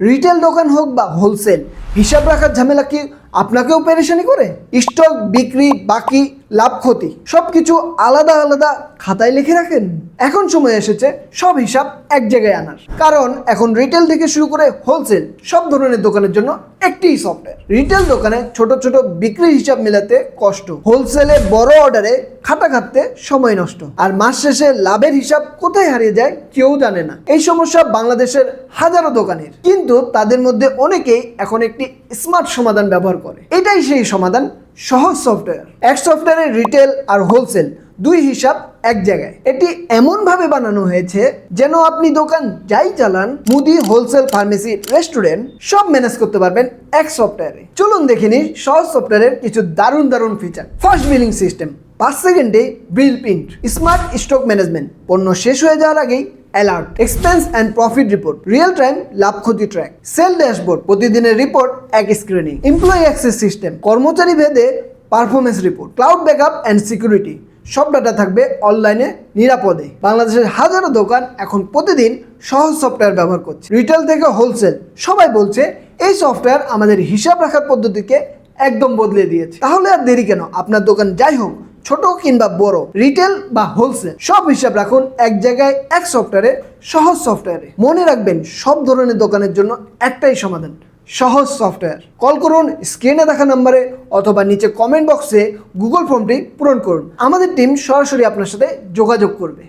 Retail দোকান হোক বা হোলসেল হিসাব রাখার ঝামেলা কি আপনাকেও পেরেশানি করে? স্টক, বিক্রি, বাকি লাভ ক্ষতি। সবকিছু আলাদা আলাদা খাতায় লিখে রাখেন? এখন সময় এসেছে সব হিসাব এক জায়গায় আনার। কারণ এখন রিটেল থেকে শুরু করে হোলসেল সব ধরনের দোকানের জন্য একটি সফটওয়্যার রিটেল দোকানে ছোট ছোট বিক্রি হিসাব মেলাতে কষ্ট। হোলসেলে বড় অর্ডারে খাটা খাটতে সময় নষ্ট। আর মাস শেষে লাভের হিসাব কোথায় হারিয়ে যায় কেউ জানে না। এই সমস্যা বাংলাদেশের হাজারো দোকানের। কিন্তু তাদের মধ্যে অনেকেই এখন একটি স্মার্ট সমাধান ব্যবহার করে। এটাই সেই সমাধান সহজ সফটওয়্যার এক সফটওয়্যারের রিটেল আর হোলসেল দুই হিসাব এক জায়গায়। এটি এমনভাবে বানানো হয়েছে যেন আপনি দোকান যাই চালান, মুদি হোলসেল ফার্মেসি রেস্টুরেন্ট সব ম্যানেজ করতে পারবেন এক সফটওয়্যারে চলুন দেখে সহজ সফটওয়্যারের কিছু দারুণ দারুণ ফিচার ফার্স্ট বিলিং সিস্টেম পাঁচ সেকেন্ডে bill print smart stock management পণ্য শেষ হয়ে যাওয়ার আগেই alert, expense and profit report, real time লাভ ক্ষতি ট্র্যাক, সেল ড্যাশবোর্ড, প্রতিদিনের রিপোর্ট, এক স্ক্রিনিং, এমপ্লয়ি অ্যাক্সেস সিস্টেম, কর্মচারী ভেদে performance report, cloud backup and security, সব ডাটা থাকবে অনলাইনে, নিরাপদে। বাংলাদেশের হাজারো দোকান এখন প্রতিদিন সহজ সফটওয়্যার ব্যবহার করছে। রিটেল থেকে হোলসেল, সবাই বলছে, এই সফটওয়্যার আমাদের হিসাব রাখার পদ্ধতিকে একদম বদলে দিয়েছে। তাহলে আর দেরি কেন? আপনার দোকান যাই হোক ছোট কিংবা বড় রিটেল বা হোলসেল সব হিসাব রাখুন এক জায়গায়, এক সফটওয়্যারে সহজ সফটওয়্যারে মনে রাখবেন, সব ধরনের দোকানের জন্য একটাই সমাধান, সহজ সফটওয়্যার কল করুন স্ক্রিনে দেখা নাম্বারে অথবা নিচে কমেন্ট বক্সে গুগল ফর্মটি পূরণ করুন। আমাদের টিম সরাসরি আপনার সাথে যোগাযোগ করবে।